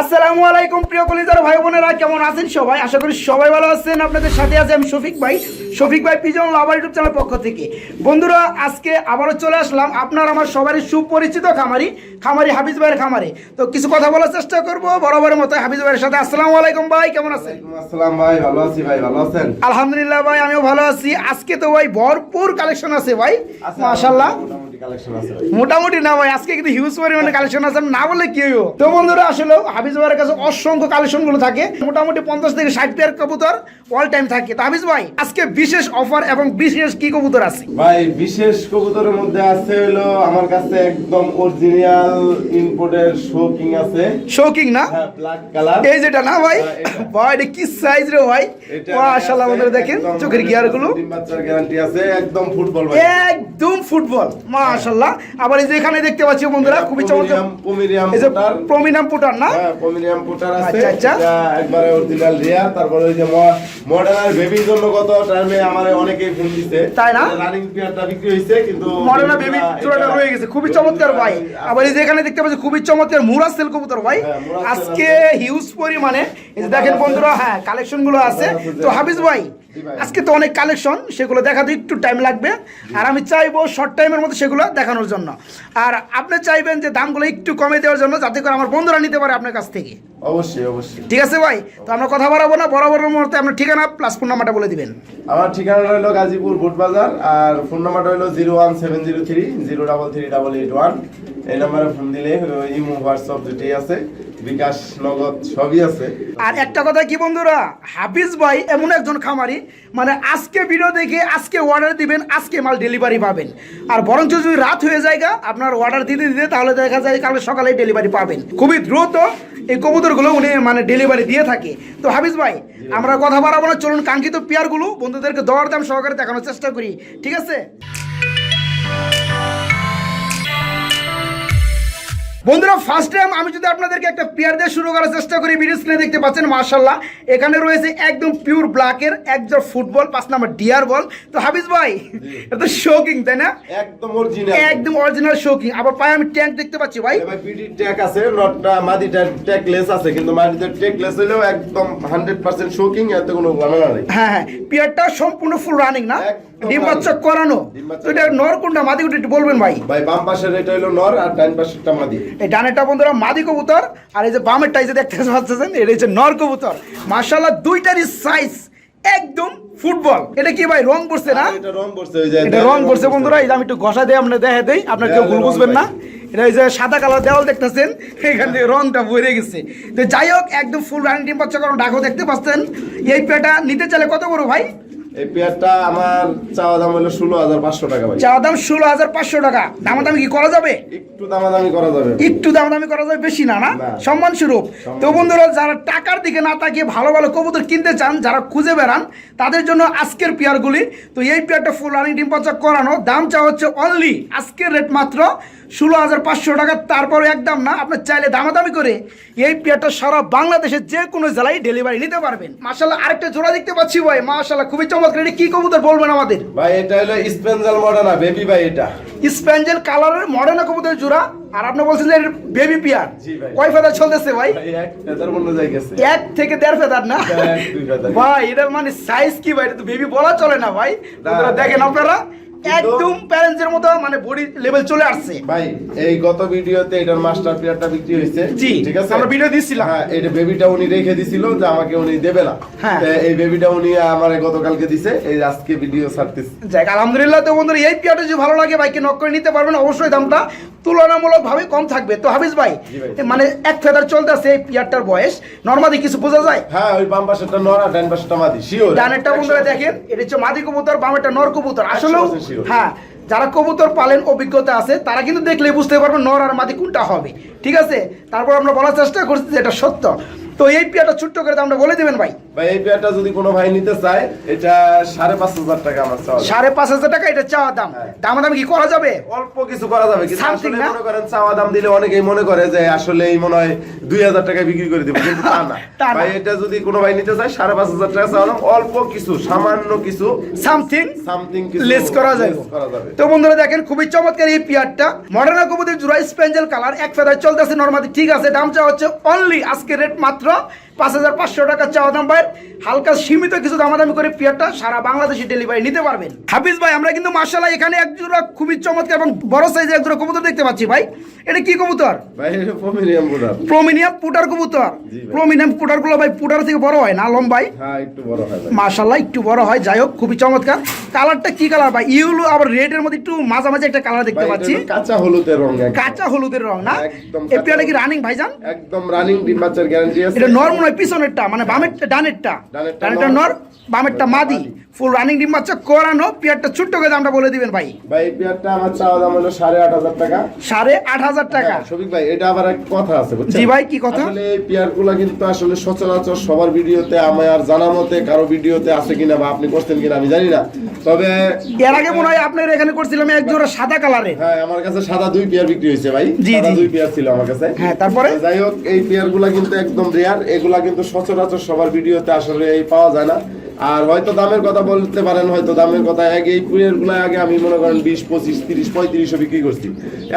আসসালামু আলাইকুম প্রিয় কলিজার ভাই বোনেরা কেমন আছেন সবাই? আশা করি সবাই ভালো আছেন। আপনাদের সাথে আছে আমি শফিক ভাই শফিক ভাই পিজন লাভার ইউটিউব চ্যানেল পক্ষ থেকে। বন্ধুরা আজকে আবারও চলে আসলাম আপনার আমার সবারই সুপরিচিত খামারি খামারি হাফিজ ভাইয়ের খামারে। তো কিছু কথা বলার চেষ্টা করব বরাবরের মতো হাফিজ ভাইয়ের সাথে। আসসালামু আলাইকুম ভাই কেমন আছেন? আসসালাম ভাই ভালো আছি ভাই ভালো আছেন? আলহামদুলিল্লাহ ভাই আমিও ভালো আছি। আজকে তো ভাই ভরপুর কালেকশন আছে ভাই মাশাল্লাহ মোটামুটি না ভাই, আজকে কিন্তু হিউজ পরিমাণে কালেকশন আছে, না বলে কেউ তো বন্ধুরা, আসলে হাবিজ ভাইয়ের কাছে অসংখ্য কালেকশনগুলো থাকে। মোটামুটি পঞ্চাশ থেকে ষাট পেয়ার কবুতর। অল টাইম থাকে। তো হাফিজ ভাই আজকে বিশেষ অফার এবং বিশেষ কি কবুতর আছে? ভাই বিশেষ কবুতরের মধ্যে আছে হলো আমার কাছে একদম অরিজিনাল ইম্পোর্টের শোকিং আছে। শৌকিং না? হ্যাঁ ব্ল্যাক কালার এই যেটা না ভাই? হ্যাঁ, ভাই এটা কি সাইজ রে ভাই? মাশাআল্লাহ বন্ধুরা দেখেন চোখের গিয়ারগুলো। গ্যারান্টি আছে একদম ফুটবল ভাই। একদম ফুটবল মাশাআল্লাহ। আবার এই যে এখানে দেখতে পাচ্ছি বন্ধুরা খুবই চমৎকার। পমিরিয়াম এই যে পোটার প্রমিনাম পুটার না? হ্যাঁ পমিরিয়াম পোটার আছে। আচ্ছা, আচ্ছা। একবারে অরিজিনাল রিয়া তারপরে ওই যে বেবির জন্য কত টাইমে আমার অনেকে ফোন দিতে তাই না? রানিং পিয়ারটা বিক্রি হইছে কিন্তু মডার্না বেবি জোড়াটা রয়ে গেছে। খুবই চমৎকার ভাই। আবার এই যে এখানে দেখতে পাচ্ছি খুবই চমৎকার মুরা সেল কবুতর ভাই। হ্যাঁ, আজকে হিউজ পরিমাণে। এই দেখেন। বন্ধুরা হ্যাঁ কালেকশনগুলো আছে। তো হাফিজ ভাই। আজকে তো অনেক কালেকশন সেগুলো দেখাতে একটু টাইম লাগবে। আর আমি চাইব শর্ট টাইমের মধ্যে সেগুলো দেখানোর জন্য। আর আপনি চাইবেন যে দামগুলো একটু কমে দেওয়ার জন্য যাতে করে আমার বন্ধুরা নিতে পারে আপনার কাছ থেকে। অবশ্যই অবশ্যই। ঠিক আছে ভাই? তো আমরা কথা বাড়াবো না বরাবরের মুহূর্তে আপনার ঠিকানা প্লাস ফোন নাম্বারটা বলে দিবেন। আমার ঠিকানা হলো গাজীপুর বুট বাজার আর ফোন নাম্বারটা হলো zero one seven zero three zero double three double eight one এই নাম্বারে ফোন দিলে ইমো হোয়াটসঅ্যাপ যেটাই আছে বিকাশ নগদ সবই আছে। আর একটা কথা কি বন্ধুরা? হাফিজ ভাই এমন একজন খামারি মানে আজকে ভিডিও দেখে আজকে অর্ডার দিবেন আজকে মাল ডেলিভারি পাবেন। আর বরঞ্চ যদি রাত হয়ে যায় আপনার অর্ডার দিতে দিতে তাহলে দেখা যায় কালকে সকালে ডেলিভারি পাবেন। খুবই দ্রুত এই কবুতরগুলো উনি মানে ডেলিভারি দিয়ে থাকে। তো হাফিজ ভাই আমরা কথা বাড়াবো না চলুন কাঙ্ক্ষিত পেয়ারগুলো বন্ধুদেরকে দর দাম সহকারে দেখানোর চেষ্টা করি। ঠিক আছে? বন্ধুরা ফার্স্ট টাইম আমি যদি আপনাদেরকে একটা পেয়ার দিয়ে শুরু করার চেষ্টা করি ভিডিও স্ক্রিনে দেখতে পাচ্ছেন মার্শাল্লাহ এখানে রয়েছে একদম পিওর ব্ল্যাকের একজন ফুটবল পাঁচ নাম্বার ডিয়ার বল তো হাফিজ ভাই এটা শোকিং তাই না? একদম অরিজিনাল একদম অরিজিনাল শোকিং আবার পায়ে আমি ট্যাঙ্ক দেখতে পাচ্ছি ভাই। ভাই পিডি ট্যাগ আছে নটটা মাদিটা ট্যাগ লেস আছে কিন্তু মাদিটা ট্যাগ লেস হলেও একদম হান্ড্রেড পার্সেন্ট শোকিং এতে কোনো ঝামেলা নেই। হ্যাঁ হ্যাঁ পেয়ারটা সম্পূর্ণ ফুল রানিং না? একদম ডিম বাচ্চা করানো। তো এটা নর কোনটা? মাদি একটু বলবেন ভাই। ভাই বাম পাশের এটা হলো নর আর ডান পাশেরটা মাদি। এই ডানেরটা বন্ধুরা মাদি কবুতর আর এই যে বামেরটা এই যে দেখতে পাচ্ছেন এটা হচ্ছে নর কবুতর। মার্শাল্লাহ দুইটারই সাইজ একদম ফুটবল। এটা কি ভাই রং পড়ছে না? এটা রং পড়ছে ওই যে এটা রং পড়ছে বন্ধুরা এই আমি একটু ঘষা দিয়ে আপনার দেখে দেই আপনার কেউ ভুল বুঝবেন না। এটা এই যে সাদা কালার দেওয়াল দেখতেছেন এখান থেকে রংটা ভরে গেছে। তো যাই হোক একদম ফুল রানিং টিম বাচ্চা কারণ ডাকও দেখতে পাচ্ছেন। এই পেটা নিতে চাইলে কত বড় ভাই? এই পেয়ারটা আমার চাওয়া দাম হলো ষোলো হাজার পাঁচশো টাকা ভাই। চাওয়া দাম ষোলো হাজার পাঁচশো টাকা। দামাদামি কি করা যাবে? একটু দামাদামি করা যাবে। একটু দামাদামি করা যায় বেশি না না। সম্মান স্বরূপ তো বন্ধুরা যারা টাকার দিকে না তাকিয়ে ভালো ভালো কবুতর কিনতে চান যারা খুঁজে বেড়ান তাদের জন্য আজকের পেয়ারগুলি। তো এই পেয়ারটা ফুল রানিং ডিম পাচক করানো। দাম চা হচ্ছে অনলি আজকের রেট মাত্র ষোলো হাজার পাঁচশো টাকা তারপরে একদম না আপনার চাইলে দামাদামি করে এই পেয়ারটা সারা বাংলাদেশের যে কোনো জেলায় ডেলিভারি নিতে পারবেন। মাসাল্লাহ আরেকটা জোড়া দেখতে পাচ্ছি ভাই মাসাল্লাহ খুবই চমৎকার এটা কি কবুতর বলবেন আমাদের? ভাই এটা হলো স্পেন্সাল মডার্না বেবি ভাই এটা। স্প্যাঞ্জেল কালারের মডার্ন কবুতর জোড়া? আর আপনি বলছেন যে বেবি পিয়ার। কয় ফেদার চলতেছে ভাই? এক থেকে দেড় ফেদার না? দুই ভাই এটা মানে সাইজ কি ভাই? এটা তো বেবি বলা চলে না ভাই। দেখেন আপনারা। একদম প্যারেন্টসের মতো মানে বডি লেভেল চলে আসছে। ভাই এই গত ভিডিওতে এটার মাস্টার প্লেয়ারটা বিক্রি হয়েছে জি, ঠিক আছে? আমরা ভিডিও দিছিলাম। হ্যাঁ এটা বেবিটা উনি রেখে দিছিল যে আমাকে উনি দেবে না। হ্যাঁ। এই বেবিটা উনি আমারে গতকালকে দিছে এই আজকে ভিডিও ছাড়তেছে। যাক আলহামদুলিল্লাহ তো বন্ধুরা এই পিয়াটা যদি ভালো লাগে বাইকে নক করে নিতে পারবেন অবশ্যই দামটা তুলনামূলক ভাবে কম থাকবে। তো হাফিজ ভাই মানে এক ফেদার চলতেছে এই পিয়ারটার বয়স। নর্মালি কিছু বোঝা যায়? হ্যাঁ ওই বাম পাশেরটা নর আর ডান পাশেরটা মাদি শিওর ডানেরটা বন্ধুরা দেখেন এটা হচ্ছে মাদি কবুতর বামেরটা নর কবুতর। আসলেও 100% sure। হ্যাঁ যারা কবুতর পালেন, অভিজ্ঞতা আছে, তারা কিন্তু দেখলে বুঝতে পারবে নর আর মাদি কোনটা হবে। ঠিক আছে? তারপর আমরা বলার চেষ্টা করছি যে এটা সত্য। তো এই পিয়াটা ছোট্ট করে আমরা বলে দেবেন ভাই। ভাই এই পেয়ারটা যদি কোনো ভাই নিতে চায় এটা সাড়ে পাঁচ হাজার টাকা আমার চাওয়া সাড়ে পাঁচ হাজার টাকা এটা চাওয়া দাম। হ্যাঁ। দামাদামি কি করা যাবে? অল্প কিছু করা যাবে কিন্তু আসলে মনে করেন চাওয়া দাম দিলে অনেকেই মনে করে যে আসলে এই মনে হয় দুই হাজার টাকায় বিক্রি করে দিব কিন্তু তা না। ভাই এটা যদি কোনো ভাই নিতে চায় সাড়ে পাঁচ হাজার টাকা চাওয়া দাম অল্প কিছু সামান্য কিছু সামথিং সামথিং কিছু লেস করা যাবে। করা যাবে। তো বন্ধুরা দেখেন খুবই চমৎকার এই পিয়ারটা মডার্না কবুতর জুড়া স্পেঞ্জেল কালার এক ফেদায় চলতেছে নর্মালি ঠিক আছে দাম চা হচ্ছে অনলি আজকে রেট মাত্র পাঁচ হাজার পাঁচশো টাকা চাওয়া দাম ভাই হালকা সীমিত কিছু দামাদামি করে পিয়ারটা সারা বাংলাদেশে ডেলিভারি নিতে পারবেন। হাফিজ ভাই আমরা কিন্তু মার্শাল্লাহ এখানে এক জোড়া খুবই চমৎকার এবং বড় সাইজের এক জোড়া কবুতর দেখতে পাচ্ছি ভাই। এটা কি কবুতর? প্রমিনিয়াম পুটার। কবুতর। প্রমিনিয়াম পুটারগুলো ভাই পুটার থেকে বড় হয় না লম্বাই হ্যাঁ একটু বড় হয় ভাই। মাশাল্লাহ একটু বড় হয় যাই হোক খুবই চমৎকার। কালারটা কি কালার ভাই? ইউলো আবার রেড এর মধ্যে একটু মাঝামাঝি একটা কালার দেখতে পাচ্ছি। কাঁচা হলুদের রং কাঁচা হলুদের রং না? একদম এই পেয়ারটা কি রানিং ভাইজান? একদম রানিং ডিম বাচ্চার গ্যারান্টি আছে। এটা নর হয় পিছনেরটা মানে বামেরটা ডানেরটা ডানেরটা নর, বামেরটা মাদি। ফুল রানিং ডিম বাচ্চা করানো পেয়ারটা ছোট্ট করে দামটা বলে দিবেন ভাই। ভাই পেয়ারটা আমার চাওয়া দাম হলো সাড়ে আট হাজার টাকা। সাড়ে আট হাজার টাকা। হ্যাঁ, শফিক ভাই এটা আবার এক কথা আছে বুঝছেন? জি ভাই, কি কথা? আসলে এই পেয়ারগুলা কিন্তু আসলে সচরাচর সবার ভিডিওতে আমার জানা মতে কারও ভিডিওতে আছে কিনা বা আপনি করছেন কিনা আমি জানি না। তবে এর আগে মনে হয় আপনার এখানে করছিলাম এক জোড়া সাদা কালারের। হ্যাঁ আমার কাছে সাদা দুই পেয়ার বিক্রি হয়েছে ভাই। সাদা দুই পেয়ার ছিল আমার কাছে। হ্যাঁ, তারপরে? যাই হোক এই পেয়ারগুলা কিন্তু একদম রেয়ার এগুলা কিন্তু সচরাচর সবার ভিডিওতে আসলে এই পাওয়া যায় না। আর হয়তো দামের কথা বলতে পারেন হয়তো দামের কথা। আগে এই পেয়ারগুলা আগে আমি মনে করেন বিশ পঁচিশ তিরিশ পঁয়ত্রিশও বিক্রি করছি।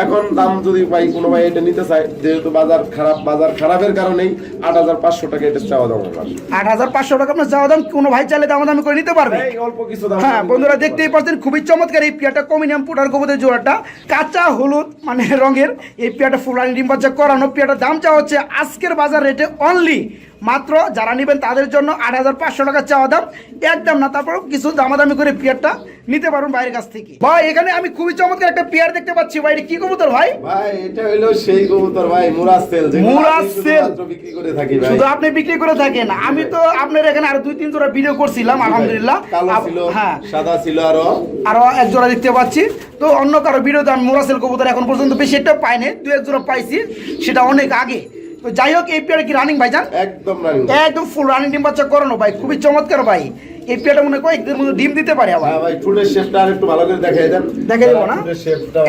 এখন দাম যদি ভাই কোনো ভাই এটা নিতে চায় যেহেতু বাজার খারাপ বাজার খারাপের কারণেই আট হাজার পাঁচশো টাকা এটা চাওয়া দাম আমার। আট হাজার পাঁচশো টাকা আপনার চাওয়া দাম কোনো ভাই চাইলে দামাদামি করে নিতে পারবে। এই অল্প কিছু দাম হ্যাঁ বন্ধুরা দেখতেই পাচ্ছেন খুবই চমৎকার এই পিয়াটা কমিনিয়াম পুটার কবুতের জোড়াটা। কাঁচা হলুদ মানে রঙের এই পিয়াটা ফুলানি ডিম বাচ্চা করানো পিয়াটার দাম চা হচ্ছে আজকের বাজার রেটে অনলি মাত্র যারা নেবেন তাদের জন্য আট হাজার পাঁচশো টাকা চাওয়া দাম। একদম না তারপর কিছু দামাদামি করে পিয়ারটা নিতে পারুন বাইরের কাছ থেকে। ভাই এখানে আমি খুবই চমৎকার একটা পিয়ার দেখতে পাচ্ছি। ভাই কি কবুতর ভাই? ভাই এটা হইল সেই কবুতর ভাই মুরাজ সেল মুরাজ সেল। বিক্রি করে থাকি ভাই। শুধু আপনি বিক্রি করে থাকেন। আমি তো আপনার এখানে আরও দুই তিন জোড়া ভিডিও করছিলাম আলহামদুলিল্লাহ। আপ- ছিল হ্যাঁ। সাদা ছিল আরও। আরও এক জোড়া দেখতে পাচ্ছি। তো অন্য কারও ভিডিওতে আমি মোরাসেল কবুতর এখন পর্যন্ত বেশি একটা পাইনি। দু এক জোড়া পাইছি সেটা অনেক আগে। তো যাই হোক এই পেয়ারে কি রানিং ভাইজান? একদম রানিং একদম ফুল রানিং ডিম বাচ্চা করানো ভাই খুবই চমৎকার ভাই। এই পেয়ারটা মনে কয় কয়েকদিন মধ্যে ডিম দিতে পারে আবার। হ্যাঁ ভাই ফুলের শেপটা আর একটু ভালো করে দেখাই দেন। দেখাই দেব না?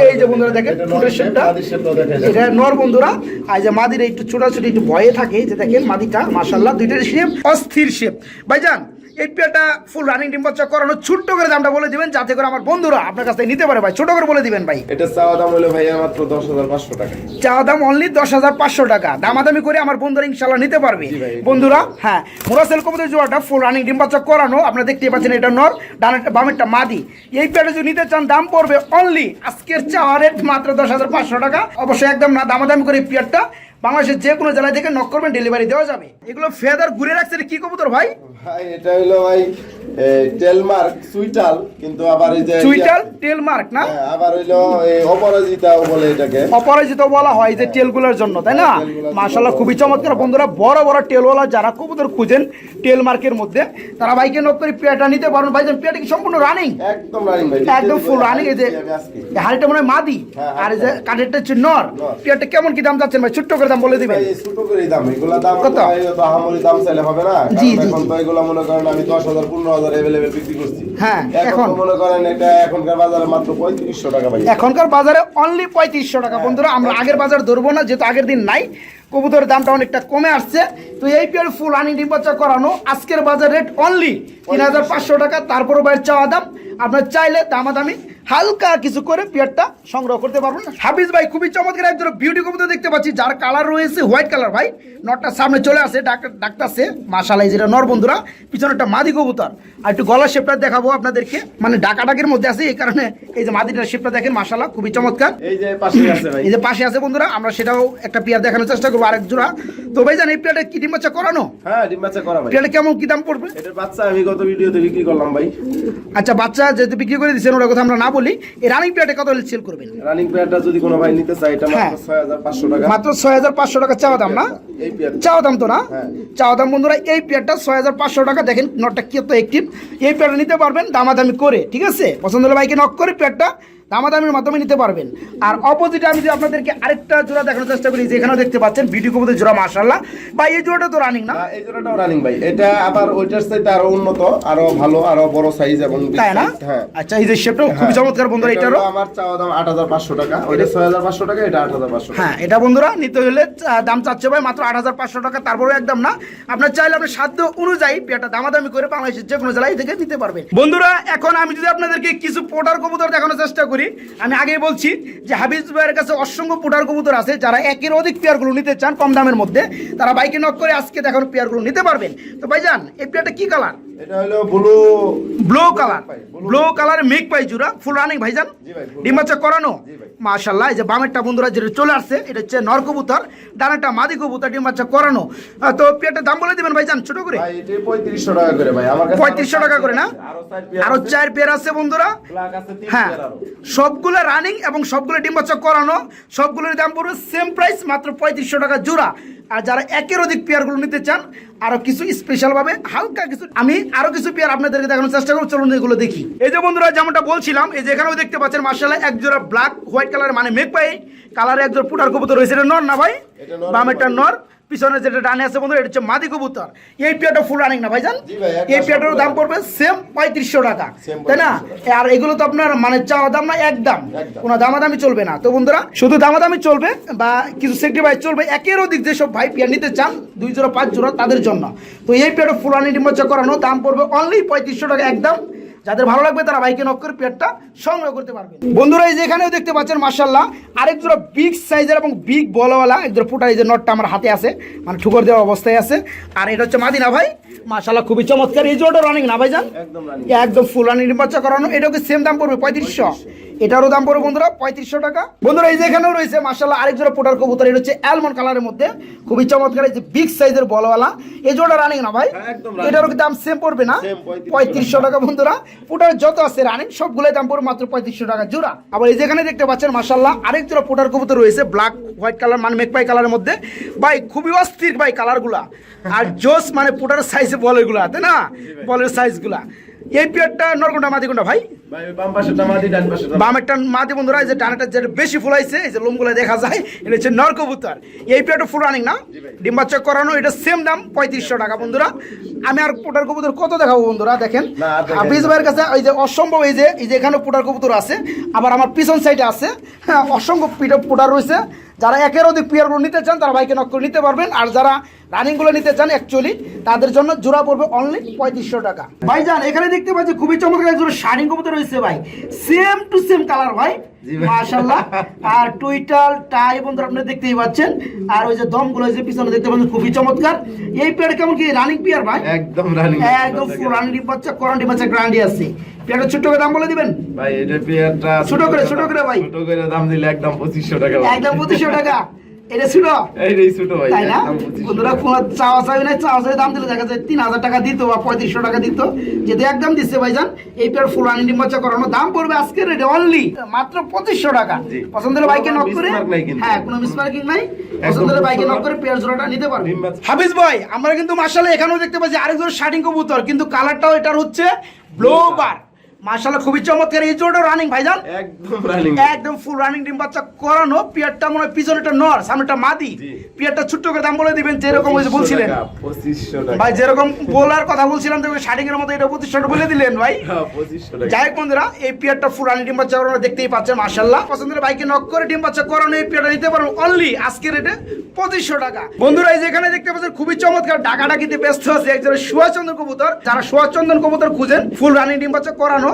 এই যে বন্ধুরা দেখেন, ফুলের শেপটা। এটা নর বন্ধুরা। আর যে মাদির একটু ছোটাছুটি একটু ভয়ে থাকে যে দেখেন মাদিটা মাশাল্লাহ দুইটার শেপ অস্থির শেপ ভাইজান এই পেয়ারটা ফুল রানিং ডিম বাচ্চা করানো ছোট্ট করে দামটা বলে দিবেন যাতে করে আমার বন্ধুরা আপনার কাছ থেকে নিতে পারে ভাই। ছোট করে বলে দিবেন ভাই। এটা চাওয়া দাম হলো ভাইয়া মাত্র দশ হাজার পাঁচশো টাকা। চাওয়া দাম অনলি দশ হাজার পাঁচশো টাকা। দামাদামি করে আমার বন্ধুরা ইনশাল্লাহ নিতে পারবে। বন্ধুরা হ্যাঁ মোরাসেল কবুতর জোড়াটা ফুল রানিং ডিম বাচ্চা করানো আপনারা দেখতে পাচ্ছেন এটা নর ডানেরটা বামেরটা মাদি। এই প্যাডে যদি নিতে চান দাম পড়বে অনলি আজকের চাওয়া রেট মাত্র দশ হাজার পাঁচশো টাকা। অবশ্যই একদম না দামাদামি করে এই পেয়ারটা বাংলাদেশের যে কোনো জেলায় থেকে নক করবেন ডেলিভারি দেওয়া যাবে। এগুলো ফেদার ঘুরে রাখছে কি কবুতর ভাই? ভাই, এটা হলো ভাই টেলমার্ক সুইটাল কিন্তু আবার এই যে সুইটাল টেলমার্ক না? হ্যাঁ, আবার হইল বলে এটাকে। বলা হয় যে হ্যাঁ। টেলগুলোর জন্য তাই না? হ্যাঁ, মাশাআল্লাহ খুবই চমৎকার। বন্ধুরা বড় বড় টেলওয়ালা যারা খুঁজেন টেলমার্কের মধ্যে তারা নক করে নিতে ভাই কি সম্পূর্ণ রানিং একদম রানিং ভাই। একদম ফুল রানিং এই যে হাড়িটা মনে হয় মাদি আর এই যে কাঠেরটা কেমন কি দাম যাচ্ছেন ভাই? ছোট্ট করে দাম বলে দিবেন। ছোট করে দাম এগুলা দাম কত? দাম চাইলে হবে না। জি জি তো এগুলা মনে করেন আমি 10000 15 হ্যাঁ, এখনকার বাজারে অনলি 3500 টাকা বন্ধুরা আমরা আগের বাজার ধরবো না যেহেতু আগের দিন নাই। কবুতরের দামটা অনেকটা কমে আসছে। তো এই পিয়ার ফুল আনি নির্বাচন করানো আজকের বাজার রেট অনলি তিন হাজার পাঁচশো টাকা। তারপরও বাইরের চাওয়া দাম। আপনার চাইলে দামাদামি হালকা কিছু করে পেয়ারটা সংগ্রহ করতে পারবেন হাফিজ ভাই খুবই চমৎকার একজন বিউটি কবুতর দেখতে পাচ্ছি যার কালার রয়েছে হোয়াইট কালার ভাই। নটটা সামনে চলে আসে ডাক্তার ডাক্তারছে মাশালাই যেটা নর বন্ধুরা পিছনে একটা মাদি কবুতর। আর একটু গলার শেপটা দেখাবো আপনাদেরকে। মানে ডাকা ডাকের মধ্যে আছে এই কারণে এই যে মাদিটার শেপটা দেখেন মাশাল্লাহ খুবই চমৎকার। এই যে পাশে আছে এই যে পাশে আছে বন্ধুরা আমরা সেটাও একটা পেয়ার দেখানোর চেষ্টা করব আরেক জোড়া। তো ভাই জান এই পেয়ারটা কি ডিম বাচ্চা করানো? হ্যাঁ ডিম বাচ্চা করা ভাই। পেয়ারটা কেমন কি দাম পড়বে? এটার বাচ্চা আমি গত ভিডিওতে বিক্রি করলাম ভাই। আচ্ছা বাচ্চা যেহেতু বিক্রি করে দিচ্ছেন ওটা কথা আমরা না বলি এই রানিং প্লেয়ারটা কত সেল করবেন? রানিং প্লেয়ারটা যদি কোনো ভাই নিতে চায় এটা হ্যাঁ। মাত্র ছয় হাজার পাঁচশো টাকা। মাত্র ছয় হাজার পাঁচশো টাকা চাওয়া দাম না? এই প্লেয়ার চাওয়া দাম তো না? হ্যাঁ। চাওয়া দাম বন্ধুরা এই প্লেয়ারটা ছয় হাজার পাঁচশো টাকা। দেখেন নটটা কি তো এই প্লেয়ারটা নিতে পারবেন দামাদামি করে ঠিক আছে? পছন্দ হলে ভাইকে নক করে পেয়ারটা দামাদামির মাধ্যমে নিতে পারবেন। আর অপোজিটে আমি যদি আপনাদেরকে আরেকটা জোড়া দেখানোর চেষ্টা করি যেখানেও দেখতে পাচ্ছেন বিউটি কবুতর জোড়া মাশাল্লাহ বা এই জোড়াটা তো রানিং না? এই জোড়াটাও রানিং ভাই। এটা আবার ওইটার চাইতে আরও উন্নত আরও ভালো আরও বড় সাইজ এবং তাই না? হ্যাঁ। আচ্ছা এই যে শেপটাও খুব হ্যাঁ। চমৎকার বন্ধুরা এটা এটারও? আমার চাওয়া দাম আট হাজার পাঁচশো টাকা। ওইটা ছয় হাজার পাঁচশো টাকা এটা আট হাজার পাঁচশো টাকা। হ্যাঁ এটা বন্ধুরা নিতে হলে দাম চাচ্ছে ভাই মাত্র আট হাজার পাঁচশো টাকা তারপরে একদম না। আপনার চাইলে আপনার সাধ্য অনুযায়ী পেয়ারটা দামাদামি করে বাংলাদেশের যে কোনো জেলায় থেকে নিতে পারবেন। বন্ধুরা এখন আমি যদি আপনাদেরকে কিছু পোটার কবুতর দেখানোর চেষ্টা করি আমি আগেই বলছি যে হাবিজ ভাইয়ের কাছে অসংখ্য পোটার কবুতর আছে যারা একের অধিক পেয়ারগুলো নিতে চান কম দামের মধ্যে। তারা বাইকে নক করে আজকে দেখানো পেয়ারগুলো নিতে পারবেন। তো ভাইজান এই পেয়ারটা কি কালার এটা হলো blue blue colour blue colour make পাই জুরা ফুল রানিং ভাইজান। ভাই, করানো। জি ভাই। মাশাল্লাহ এই যে বামেরটা বন্ধুরা যেটা চলে আসছে এটা হচ্ছে নর কবুতর ডানাটা মাদি কবুতর করানো। তো পেয়ারটার দাম বলে দিবেন ভাইজান ছোট করে। পঁয়ত্রিশশো টাকা করে ভাই আমার 3500 টাকা করে না? আরও চার পেয়ার আছে। বন্ধুরা। হ্যাঁ। সবগুলো রানিং এবং সবগুলো ডিম্বাচক করানো, সবগুলোর দাম পড়বে সেম প্রাইস মাত্র পঁয়ত্রিশশো টাকা জোড়া। আর যারা একের অধিক পেয়ারগুলো নিতে চান আরও কিছু স্পেশালভাবে হালকা কিছু আমি আরও কিছু পেয়ার আপনাদেরকে দেখানোর চেষ্টা করব, চলুন এগুলো দেখি। এই যে বন্ধুরা, যেমনটা বলছিলাম, এই যে এখানেও দেখতে পাচ্ছেন মার্শাল্লাহ এক জোড়া ব্ল্যাক হোয়াইট কালার মানে মেঘ পাই কালারে এক জোড়া পুটার কবুতর রয়েছে। নর না ভাই? বামেরটা নর পিছনে যেটা ডানে আছে বন্ধুরা এটা হচ্ছে মাদি কবুতর। এই পেয়ারটা ফুল রানিং না ভাইজান? এই পেয়ারটার দাম পড়বে সেম পঁয়ত্রিশশো টাকা তাই না? আর এগুলো তো আপনার মানে চাওয়া দাম না একদম। কোনো দামাদামি চলবে না। তো বন্ধুরা শুধু দামাদামি চলবে বা কিছু সেক্টর ভাই চলবে একের অধিক যেসব ভাই পেয়ার নিতে চান দুই জোড়া পাঁচ জোড়া তাদের জন্য। তো এই পেয়ারটা ফুলানি ডিম্বাচা করানো দাম পড়বে অনলি পঁয়ত্রিশশো টাকা একদম যাদের ভালো লাগবে তারা বাইকে নক করে পেয়ারটা সংগ্রহ করতে পারবে। বন্ধুরা এই যে এখানেও দেখতে পাচ্ছেন মার্শাল্লাহ আরেক জোড়া বিগ সাইজের এবং বিগ বলওয়ালা এক জোড়া ফুটা এই যে নটটা আমার হাতে আছে মানে ঠুকর দেওয়া অবস্থায় আছে। আর এটা হচ্ছে মাদিনা ভাই মার্শাল্লাহ খুবই চমৎকার। এই জোড়াটা রানিং না ভাই একদম একদম ফুল রানিং বাচ্চা করানো এটাও কি সেম দাম পড়বে পঁয়ত্রিশশো? এটারও দাম পড়বে বন্ধুরা পঁয়ত্রিশশো টাকা। বন্ধুরা এই যে এখানেও রয়েছে মার্শাল্লাহ আরেক জোড়া পোটার কবুতর। এটা হচ্ছে অ্যালমন্ড কালারের মধ্যে। খুবই চমৎকার এই যে বিগ সাইজের বলওয়ালা। এই জোড়া রানিং না ভাই? হ্যাঁ। এটারও দাম সেম পড়বে না? পঁয়ত্রিশশো টাকা। বন্ধুরা। পোটার যত আছে রানিং সবগুলোই দাম পড়বে মাত্র পঁয়ত্রিশশো টাকা জোড়া। আবার এই যেখানে দেখতে পাচ্ছেন মার্শাল্লাহ আরেক জোড়া পোটার কবুতর রয়েছে ব্ল্যাক হোয়াইট কালার মানে মেকপাই কালারের মধ্যে। ভাই খুবই অস্থির ভাই কালারগুলা আর জোস মানে পোটার সাইজে বলেরগুলা তাই না? বলের সাইজগুলা এই পেয়ারটা নরকোনটা মাদিকোনটা ভাই। ভাই বামেরটা মাদি বন্ধুরা এই যে ডানাটা যেটা বেশি ফুলাইছে এই যে লোমগুলো দেখা যায় এটা হচ্ছে নর কবুতর এই পেয়ারটা ফুল রানিং না? ডিম বাচ্চা করানো এটা সেম দাম পঁয়ত্রিশশো টাকা বন্ধুরা। আমি আর পোটার কবুতর কত দেখাবো বন্ধুরা দেখেন? হাফিজ ভাইয়ের কাছে এই যে অসম্ভব এই যে এই যে এখানে পোটার কবুতর আছে আবার আমার পিছন সাইডে আছে হ্যাঁ অসংখ্য পিঠা পোটার রয়েছে। যারা একের অধিক পেয়ারগুলো নিতে চান তারা বাইকে নক করে নিতে পারবেন। আর যারা রানিংগুলো নিতে চান অ্যাকচুয়ালি তাদের জন্য জোড়া পড়বে অনলি পঁয়ত্রিশশো টাকা। ভাইজান এখানে দেখতে পাচ্ছি খুবই চমৎকার এক জোড়া শাড়ি কবুতর রয়েছে ভাই। সেম টু সেম কালার ভাই। আর টুইটাল টাই বন্ধুরা আপনি দেখতেই পাচ্ছেন। আর ওই যে দমগুলো যে পিছনে দেখতে পাচ্ছেন খুবই চমৎকার। এই পেয়ার কেমন কি রানিং পেয়ার ভাই? একদম রানিং একদম ফুল রানিং বাচ্চা করান্টি বাচ্চা গ্রান্ডি আছে। পেয়ারটা ছোট্ট করে দাম বলে দিবেন? ভাই এটা পেয়ারটা ছোট করে, ছোট করে ভাই। ছোট করে দাম দিলে একদম পঁচিশশো টাকা একদম পঁচিশশো টাকা। এটা ছিল এইটাই ছোট ভাই তাই না? বন্ধুরা কোনো চাওয়া চাই না চাওয়া চাই দাম দিলে দেখা যায় তিন হাজার টাকা দিত বা পঁয়ত্রিশশো টাকা দিত। যেহেতু একদম দিচ্ছে ভাইজান এই পেয়ার ফুল করানো দাম পড়বে আজকের রেটে অনলি মাত্র পঁচিশশো টাকা। জি। পছন্দ হলে বাইকে নক করে। হ্যাঁ কোনো মিসমার্কিং নাই। পছন্দ হলে বাইকে নক করে পেয়ার জোড়াটা নিতে পারবে হাফিজ ভাই আমরা কিন্তু মার্শাল্লাহ এখানেও দেখতে পাচ্ছি আরেকজন শার্টিং কবুতর কিন্তু কালারটাও এটার হচ্ছে ব্লো বার মার্শাল্লাহ খুবই চমৎকার। এই জোড়াটা রানিং ভাইজান? একদম রানিং একদম ফুল রানিং ডিম বাচ্চা করানো। পিয়ারটা মনে হয় পিছনেটা নর সামনেটা মাদি। পিয়ারটা ছোট্ট করে দাম বলে দিবেন যেরকম ওই যে বলছিলেন। পঁচিশশো টাকা। ভাই যেরকম বলার কথা বলছিলাম তো শার্টিং এর মতো এটা প্রতিষ্ঠাটা বলে দিলেন ভাই। হ্যাঁ, পঁচিশশো টাকা। যাই হোক বন্ধুরা এই পিয়ারটা ফুল রানিং ডিম বাচ্চা করানো দেখতেই পাচ্ছেন মার্শাল্লাহ পছন্দের বাইকে নক করে ডিম বাচ্চা করানো এই পিয়ারটা নিতে পারেন অনলি আজকের রেটে পঁচিশশো টাকা। বন্ধুরা এই যেখানে দেখতে পাচ্ছেন খুবই চমৎকার ডাকা ডাকিতে ব্যস্ত আছে একজনের সুভাষচন্দ্র কবুতর। যারা সুভাষচন্দ্র কবুতর খুঁজেন ফুল রানিং ডিম বাচ্চা করানো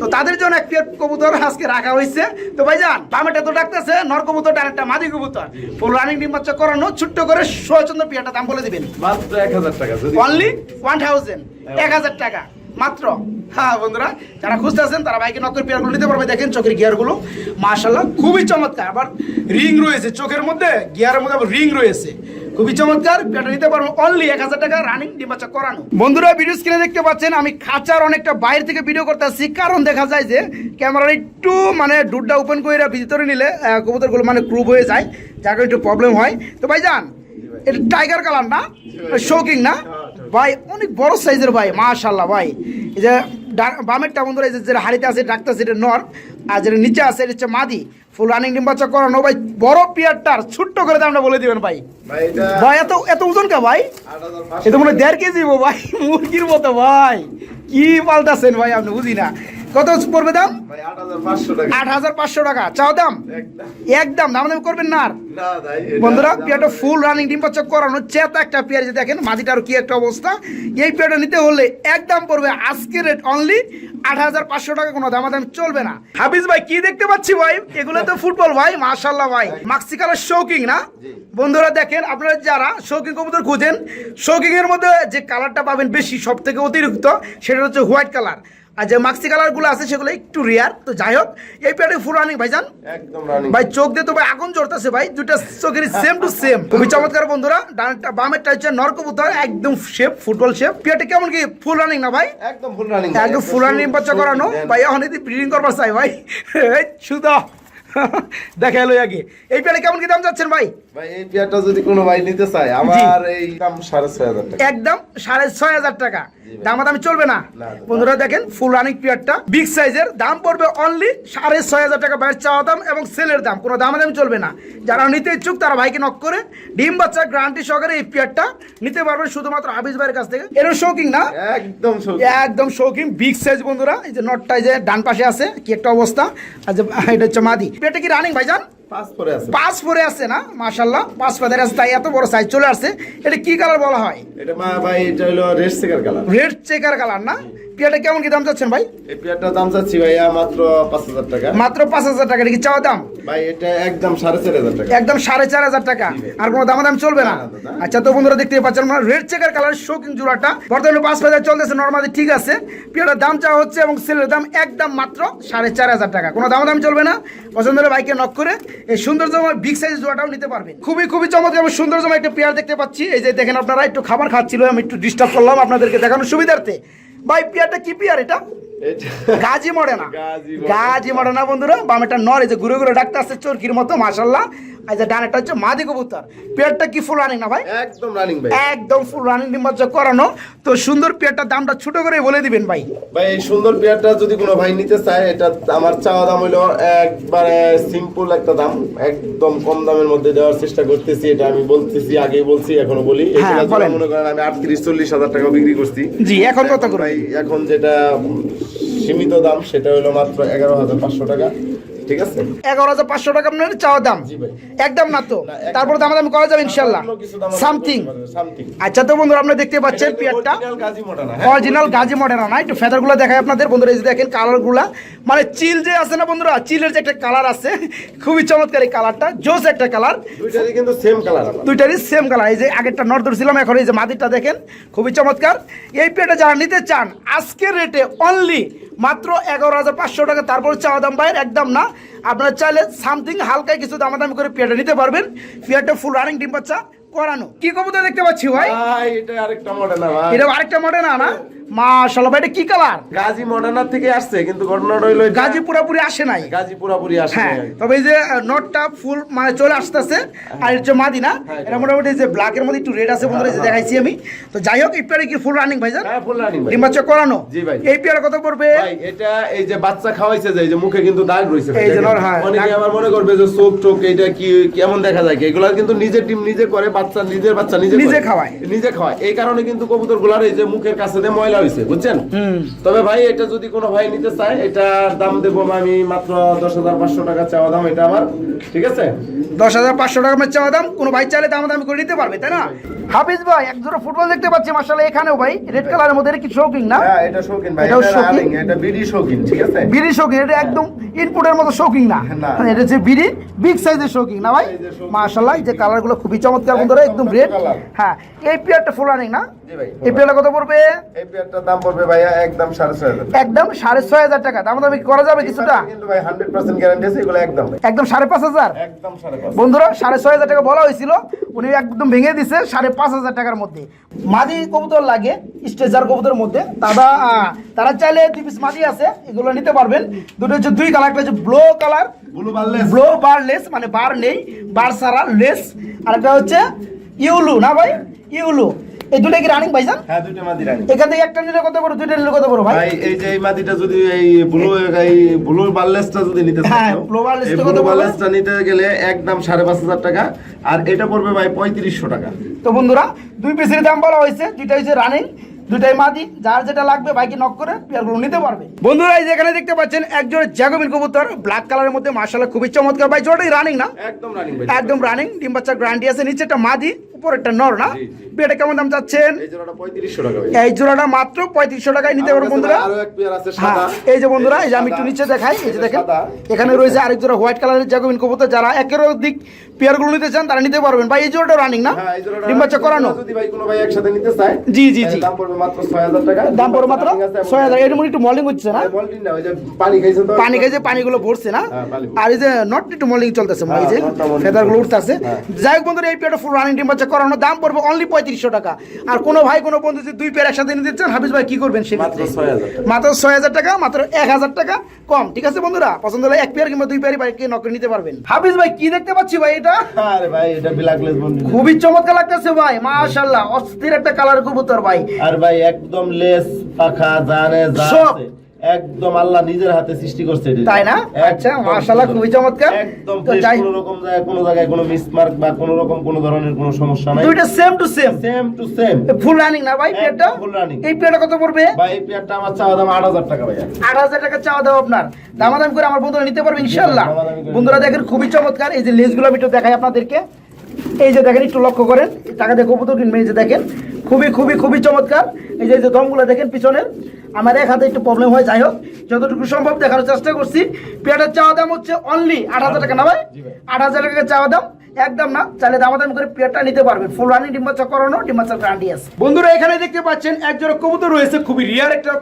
তো তাদের জন্য এক পেয়ার কবুতর আজকে রাখা হয়েছে। তো ভাইজান বামেটা তো ডাকতেছে নর কবুতর ডানেরটা মাদি কবুতর। ফুল রানিং ডিম বাচ্চা করানো ছোট্ট করে সুভাষচন্দ্র পিয়ারটা দাম বলে দিবেন। মাত্র এক হাজার টাকা অনলি ওয়ান থাউজেন্ড এক হাজার টাকা। মাত্র। হ্যাঁ বন্ধুরা যারা খুঁজতে আছেন তারা বাইকে নকল পেয়ারগুলো নিতে পারবে। দেখেন চোখের গিয়ারগুলো। মার্শাল্লাহ খুবই চমৎকার। আবার রিং রয়েছে চোখের মধ্যে গিয়ারের মধ্যে আবার রিং রয়েছে। খুবই চমৎকার পেয়ারটা নিতে পারব অনলি এক হাজার টাকা রানিং ডিমাচা করানো। বন্ধুরা ভিডিও স্ক্রিনে দেখতে পাচ্ছেন, আমি খাঁচার অনেকটা বাইরে থেকে ভিডিও করতে আসছি কারণ দেখা যায় যে ক্যামেরার একটু মানে ডুডটা ওপেন করে ভিতরে নিলে কবুতরগুলো মানে ক্রুব হয়ে যায়, যার কারণে একটু প্রবলেম হয়। তো ভাইজান, এটা টাইগার কালার না? শৌকিং না? ভাই, অনেক বড় সাইজের ভাই মাশাল্লাহ ভাই। এই যে বামেরটা বন্ধুরা, এই যে হাড়িতে আছে ডাক্তার সেটা নর আর যেটা নিচে আছে এটা হচ্ছে মাদি। ফুল রানিং ডিম বাচ্চা করানো ভাই বড় পিয়ারটার ছোট্ট করে দামটা বলে দিবেন ভাই। ভাই এত এত ওজন কে ভাই? এটা মনে দেড় কেজি ভাই মুরগির মতো ভাই। কি পাল্টাছেন ভাই আপনি বুঝি না। কত পড়বে দাম? আট হাজার পাঁচশো টাকা। চাও দাম? একদম। দাম দাম করবেন না আর। বন্ধুরা পেয়ারটা ফুল রানিং ডিম বাচ্চা করানো চেতা একটা পেয়ার যে দেখেন মাটিটার কি একটা অবস্থা। এই পেয়ারটা নিতে হলে একদম পড়বে আজকের রেট অনলি আট হাজার পাঁচশো টাকা কোনো দামাদাম চলবে না। হাফিজ ভাই কি দেখতে পাচ্ছি ভাই? এগুলো তো ফুটবল ভাই মাশাল্লাহ ভাই। মাক্সি কালার শৌকিং না? বন্ধুরা দেখেন আপনারা যারা শৌকিং কবুতর খুঁজেন শৌকিং এর মধ্যে যে কালারটা পাবেন বেশি সব থেকে অতিরিক্ত সেটা হচ্ছে হোয়াইট কালার আর যে মাক্সি কালারগুলো আছে সেগুলো একটু রেয়ার তো যাই হোক এই পেয়ারটা ফুল রানিং ভাইজান। একদম রানিং ভাই চোখ দিয়ে তো ভাই আগুন জ্বলতেছে ভাই দুটা চোখের সেম টু সেম খুবই চমৎকার বন্ধুরা ডানটা বামেরটা হচ্ছে নরকবুতর একদম শেপ ফুটবল শেপ পিয়াটা কেমন কি ফুল রানিং না ভাই? একদম ফুল রানিং একদম ফুল রানিং বাচ্চা করানো। ভাই এখন যদি ব্রিডিং করবার চাই ভাই। সুদা দেখা এলো আগে। এই পেয়ারে কেমন কি দাম যাচ্ছেন ভাই? ভাই এই পেয়ারটা যদি কোনো ভাই নিতে চায় আমার এই দাম সাড়ে ছয় হাজার টাকা। একদম সাড়ে ছয় হাজার টাকা। দামাদামি চলবে না। না। বন্ধুরা দেখেন ফুল রানিং পিয়ারটা বিগ সাইজের দাম পড়বে অনলি সাড়ে ছয় হাজার টাকা বাইরের চাওয়া দাম এবং সেলের দাম। কোনো দামাদামি চলবে না। যারা নিতে ইচ্ছুক তারা ভাইকে নক করে ডিম বাচ্চা গ্রান্টি সহকারে এই পিয়ারটা নিতে পারবেন শুধুমাত্র হাবিজ ভাইয়ের কাছ থেকে। এরও শৌকিং না? একদম একদম শৌখিন বিগ সাইজ বন্ধুরা। এই যে নটটা এই যে ডান পাশে আছে কি একটা অবস্থা। আর যে এটা হচ্ছে মাদি। পেটে কি রানিং ভাইজান? পাঁচ পরে আছে। পাঁচ পরে আছে না? মাশাল্লাহ পাঁচ পাদের আছে তাই এত বড় সাইজ চলে আসছে। এটা কি কালার বলা হয়? এটা ভাই এটা হলো red checker colour red checker colour না? পেয়ারটা কেমন কি দাম চাচ্ছেন ভাই? এই পেয়ারটার দাম চাচ্ছি ভাইয়া মাত্র পাঁচ হাজার টাকা। মাত্র পাঁচ হাজার টাকা এটা কি চাওয়া দাম? ভাই এটা একদম সাড়ে চার হাজার টাকা। একদম সাড়ে চার হাজার টাকা। আর কোনো দাম দাম চলবে না। আচ্ছা তো বন্ধুরা দেখতে পাচ্ছেন মানে রেড চেকার কালার শৌখিন জোড়াটা। বর্তমানে পাঁচ হাজার চলতেছে নর্মালি ঠিক আছে। পিয়াটার দাম চাওয়া হচ্ছে এবং সেলের দাম একদম মাত্র সাড়ে চার হাজার টাকা। কোনো দাম দাম চলবে না। পছন্দ হলে বাইকে নক করে এই সৌন্দর্যময় বিগ সাইজ জোড়াটাও নিতে পারবেন। খুবই খুবই চমৎকার এবং সৌন্দর্যময় একটা পেয়ার দেখতে পাচ্ছি। এই যে দেখেন আপনারা একটু খাবার খাচ্ছিল আমি একটু ডিস্টার্ব করলাম আপনাদেরকে দেখানোর সুবিধার্থে। ভাই পেয়ারটা কি পেয়ার এটা? এটা গাজী গাজী মডেনা। গাজী মডেনা বন্ধুরা। বামেটা নর এই যে ঘুরে ঘুরে ডাকতে আসছে চরকির মতো মাশাল্লাহ এই যে ডানেটা হচ্ছে মাদি কবুতর। পেয়ারটা কি ফুল রানিং না ভাই? একদম রানিং ভাই। একদম ফুল রানিং ডিম্বাচ্চা করানো। তো সুন্দর পেয়ারটার দামটা ছোট করে বলে দিবেন ভাই। ভাই এই সুন্দর পেয়ারটা যদি কোনো ভাই নিতে চায় এটা আমার চাওয়া দাম হলো একবারে সিম্পল একটা দাম। একদম কম দামের মধ্যে দেওয়ার চেষ্টা করতেছি এটা আমি বলতেছি আগেই বলছি এখনও বলি। হ্যাঁ, বলেন। মনে করেন আমি আটত্রিশ চল্লিশ হাজার টাকা বিক্রি করছি। জি এখন কত করে ভাই এখন যেটা সীমিত দাম সেটা হলো মাত্র এগারো হাজার পাঁচশো টাকা। ঠিক আছে? এগারো হাজার পাঁচশো টাকা আপনার চাওয়া দাম। একদম না তো তারপর দাম। দাম করা যাবে ইনশাল্লাহ সামথিং আচ্ছা তো বন্ধুরা আপনারা দেখতে পাচ্ছেন পেয়ারটা? অরিজিনাল গাজী মডেল না? একটু ফেদারগুলো দেখায় আপনাদের। বন্ধুরা এই যে দেখেন কালারগুলা মানে চিল যে আছে না বন্ধুরা চিলের যে একটা কালার আছে খুবই চমৎকার এই কালারটা জোস একটা কালার দুইটারই কিন্তু সেম কালার দুইটারই সেম কালার এই যে আগেরটা নর্থ ছিলাম এখন এই যে মাদিরটা দেখেন খুবই চমৎকার। এই পেটা যারা নিতে চান আজকের রেটে অনলি মাত্র এগারো হাজার পাঁচশো টাকা। তারপর চাওয়া দাম বাইরের একদম না আপনারা চাইলে সামথিং হালকা কিছু দামাদামি করে পেয়ারটা নিতে পারবেন। পেয়ারটা ফুল রানিং ডিম বাচ্চা করানো। কি কবুতর দেখতে পাচ্ছি ভাই? ভাই এটা আরেকটা মডেল না এটা আরেকটা মডেল না না? মাশাল্লাহ ভাই এটা কি কালার? গাজী মডার্নার থেকে আসছে কিন্তু ঘটনাটা হইল গাজী পুরাপুরি আসে নাই। গাজী পুরাপুরি আসে হ্যাঁ। তবে এই যে নটটা ফুল মানে চলে আসতেছে আর হচ্ছে মাদি না হ্যাঁ, এটা মোটামুটি যে ব্ল্যাকের মধ্যে একটু রেড আছে বন্ধুরা যে দেখাইছি আমি। তো যাই হোক এই পেয়ারে কি ফুল রানিং ভাই হ্যাঁ ফুল রানিং ভাই। করানো? জি ভাই। এই পেয়ারে কত পড়বে? ভাই এটা এই যে বাচ্চা খাওয়াইছে যে এই যে মুখে কিন্তু দাগ রইছে এই যে নর, হ্যাঁ, অনেকে মনে করবে যে চোখ টোক এটা কি কেমন দেখা যায় এগুলা কিন্তু নিজের ডিম নিজে করে বাচ্চা নিজের বাচ্চা নিজে নিজে খাওয়ায়। নিজে খাওয়ায়। এই কারণে কিন্তু কবুতরগুলার এই যে মুখের কাছে ময়লা হইছে বুঝছেন? তবে ভাই এটা যদি কোনো ভাই নিতে চায় এটার দাম দেবো আমি মাত্র দশ হাজার পাঁচশো টাকা চাওয়া দাম এটা আমার ঠিক আছে? দশ হাজার পাঁচশো টাকা আমার চাওয়া দাম কোনো ভাই চাইলে দাম দামি করে নিতে পারবে তাই না? হাফিজ ভাই এক জোড়া ফুটবল দেখতে পাচ্ছি মাসাল্লাহ এখানেও ভাই রেড কালারের মধ্যে এটা কি শৌকিং না? হ্যাঁ এটা শৌখিন ভাই এটা শৌখিন? এটা বিডি ঠিক আছে? বিড়ি শৌকিং এটা একদম ইনপুটের মতো শৌকিং না। মানে এটা হচ্ছে বিড়ি বিগ সাইজের শৌকিং না ভাই? শৌখিন। যে কালারগুলো খুবই চমৎকার বন্ধুরা একদম রেড। হ্যাঁ এই পেয়ারটা ফুল রানিং না এই পেয়ারটা কত পড়বে? এই পেয়ারটার দাম পড়বে ভাইয়া একদম সাড়ে ছয় হাজার একদম সাড়ে ছয় হাজার টাকা। দাম দামি করা যাবে কিছুটা কিন্তু ভাই হান্ড্রেড পার্সেন্ট গ্যারান্টি আছে এগুলো একদম। একদম সাড়ে পাঁচ হাজার? একদম সাড়ে বন্ধুরা সাড়ে ছয় হাজার টাকা বলা হয়েছিল উনি একদম ভেঙে দিছে সাড়ে পাঁচ হাজার টাকার মধ্যে। মাদি কবুতর লাগে স্টেজার কবুতরের মধ্যে। তারা আহ, তারা চাইলে দুই পিস মাদি আছে এগুলো নিতে পারবেন। দুটো হচ্ছে দুই কালার একটা হচ্ছে blue colour blue bar less মানে বার নেই বার সারা লেস আর একটা হচ্ছে ইউলু না ভাই? ইউলু। এই দুটো কি রানিং ভাইজান হ্যাঁ দুইটা মাদি রানী এখান থেকে একটা নিলে কত বড় দুইটা নিলে কত বড় ভাই? ভাই এই যে এই মাদিটা যদি এই ব্লু এই ব্লু বার্লেসটা যদি নিতে চান হ্যাঁ, টা কত? নিতে গেলে একদম সাড়ে পাঁচ হাজার টাকা আর এটা পড়বে ভাই পঁয়ত্রিশশো টাকা। তো বন্ধুরা দুই পিসের দাম বলা হয়েছে দুইটা হচ্ছে রানিং দুইটাই মাদি যার যেটা লাগবে বাইকে নক করে পেয়ারগুলো নিতে পারবে। বন্ধুরা এই যেখানে দেখতে পাচ্ছেন একজন জ্যাগোবিন কবুতর ব্ল্যাক কালারের মধ্যে মার্শাল্লাহ খুবই চমৎকার। ভাই জোটাই রানিং না? একদম রানিং একদম রানিং ডিম বাচ্চা গ্যারান্টি আছে নিচে একটা মাদি। উপর একটা নর না। এটা কেমন দাম চাচ্ছেন? এই জোড়াটা মাত্র পঁয়ত্রিশশো টাকায় নিতে পারব বন্ধুরা। হ্যাঁ এই যে বন্ধুরা এই যে আমি একটু নিচে দেখাই এই যে দেখেন। এখানে রয়েছে আরেক জোড়া হোয়াইট কালারের জ্যাকোবিন কবুতর। যারা একের দিক পেয়ারগুলো নিতে চান তারা নিতে পারবেন। ভাই এই জোড়াটা রানিং না? হ্যাঁ, ডিম বাচ্চা করানো? যদি ভাই কোনো ভাই একসাথে নিতে চায় জি, জি, জি। দাম পড়বে মাত্র 6000 টাকা। দাম মাত্র এর মধ্যে একটু মলিং হচ্ছে না? বলটি না, ওই যে পানি খাইছে তো। পানি খাইছে পানিগুলো ভরছে না? হ্যাঁ। আর এই যে নট একটু মলিং চলতেছে এই যে ফেদারগুলো উঠতেছে। যাই হোক বন্ধুরা এই পেয়ারটা ফুল রানিং ডিম বাচ্চা করানো দাম পড়বে অনলি পঁয়ত্রিশশো টাকা। আর কোনো ভাই কোনো বন্ধু যদি দুই পেয়ার একসাথে নিতে চান হাফিজ ভাই কি করবেন সে মাত্র মাত্র ছয় হাজার টাকা মাত্র এক হাজার টাকা কম। ঠিক আছে বন্ধুরা? পছন্দ হলে এক পেয়ার কিংবা দুই পেয়ারই বাইকে নক নিতে পারবেন। হাফিজ ভাই কি দেখতে পাচ্ছি ভাই এটা? আরে ভাই এটা বিলাকলেস বন্ডি খুবই চমৎকার লাগতেছে ভাই মাশাল্লাহ অস্থির একটা কালার কবুতর ভাই। আর ভাই একদম লেস পাখা জানে যা সব। একদম আল্লাহ নিজের হাতে সৃষ্টি করছে তাই না? আচ্ছা, মাশাআল্লাহ, খুবই চমৎকার। একদম কোনো রকম জায়গায় কোনো জায়গায় কোনো মিসমার্ক বা কোনো রকম কোনো ধরনের কোনো সমস্যা নাই। দুইটা same to same same to same full running না ভাই পেয়ারটা? full running। এই পেয়ারটা কত পড়বে? ভাই এই পেয়ারটা আমার চাওয়া দাম আট হাজার টাকা ভাইয়া। আট হাজার টাকা চাওয়া দাও আপনার। দামাদাম করে আমার বন্ধুরা নিতে পারবে করে বন্ধুরা দেখেন খুবই চমৎকার। এই যে লেসগুলো আমি একটু দেখাই আপনাদেরকে। এই যে দেখেন একটু লক্ষ্য করেন। টাকা দিয়ে কবুতর কিনবে এই যে দেখেন। খুবই খুবই খুবই চমৎকার। এই যে এই যে দমগুলো দেখেন পিছনের। আমার এক হাতে একটু প্রবলেম হয় যাই হোক যতটুকু সম্ভব দেখার চেষ্টা করছি। পেয়ারটার চাওয়া দাম হচ্ছে অনলি আট হাজার টাকা না ভাই? আট হাজার টাকা চাওয়া দাম একদম না। চাইলে দামাদামি করে পেয়ারটা নিতে পারবেন। ফুল রানি ডিম্বাচা করানো ডিম্বাচা গ্রান্ডি আছে। বন্ধুরা এখানে দেখতে পাচ্ছেন একজোড়া কবুতর রয়েছে খুবই রিয়ার একটা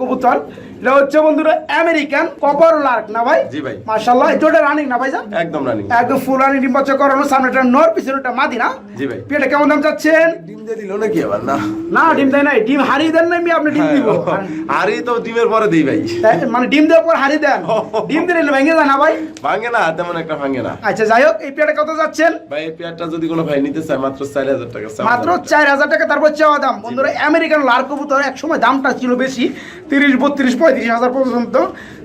কবুতর। এটা হচ্ছে বন্ধুরা আমেরিকান কপার লার্ক না ভাই? জি ভাই। মাশাআল্লাহ এটা রানিং না ভাই জান একদম রানিং একদম ফুল রানি ডিম্বাচা করানো সামনে একটা নর পিছনে একটা মাদি না? জি ভাই। পেয়ারটা কেমন দাম চাচ্ছেন? ডিম দিয়ে দিল নাকি আবার? না। না ডিম দেয় নাই। ডিম হারিয়ে দেন না আমি আপনি ডিম দিব। আরে তো ডিমের পরে দিই ভাই। মানে ডিম দেওয়ার পর হাড়ি দেন। ডিম দিলে ভেঙে যায় না ভাই? ভাঙে না তেমন একটা ভাঙে না। আচ্ছা যাই হোক এই পেয়ারটা কত যাচ্ছেন? ভাই এই পেয়ারটা যদি কোনো ভাই নিতে চায় মাত্র চার হাজার টাকা মাত্র চার হাজার টাকা তারপর চাওয়া দাম। বন্ধুরা আমেরিকান লাল কবুতর এক সময় দামটা ছিল বেশি তিরিশ বত্রিশ পঁয়ত্রিশ হাজার পর্যন্ত।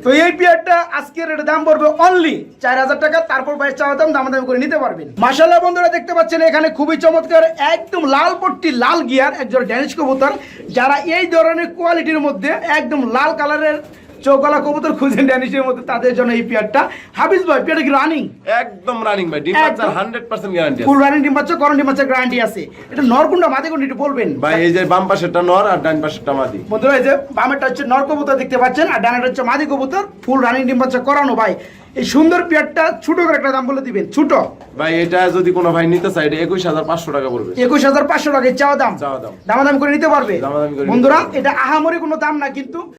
তো এই পেয়ারটা আজকের এটা দাম পড়বে অনলি চার হাজার টাকা, তারপর বাইশ চাওয়া দাম দাম দাম করে নিতে পারবেন। মাসাল্লাহ বন্ধুরা, দেখতে পাচ্ছেন এখানে খুবই চমৎকার, একদম লাল পট্টি, লাল গিয়ার একজন ড্যানিশ কবুতর। যারা এই ধরনের কোয়ালিটির মধ্যে একদম লাল কালারের চৌকলা কবুতর খুঁজেন ড্যানিশের মধ্যে তাদের জন্য এই পেয়ারটা। হাফিজ ভাই পেয়ারটা কি রানিং একদম রানিং ভাই ডিম hundred percent guarantee full running ডিম বাচ্চা করন ডিম বাচ্চা গ্যারান্টি আছে। এটা নরকুন্ডা মাঝে কোনটা একটু বলবেন? ভাই এই যে বাম পাশেরটা নর আর ডান পাশেরটা মাদি। বন্ধুরা এই যে বামেরটা হচ্ছে নর কবুতর দেখতে পাচ্ছেন আর ডানেরটা হচ্ছে মাদি কবুতর। ফুল রানিং ডিম বাচ্চা করানো ভাই। এই সুন্দর পেয়ারটা ছোট করে একটা দাম বলে দিবেন ছোট। ভাই এটা যদি কোনো ভাই নিতে চায় এটা একুশ হাজার পাঁচশো টাকা পড়বে। একুশ হাজার পাঁচশো টাকা চাওয়া দাম। চাওয়া দাম। দামাদাম করে নিতে পারবে। বন্ধুরা এটা আহামরি কোনো দাম না কিন্তু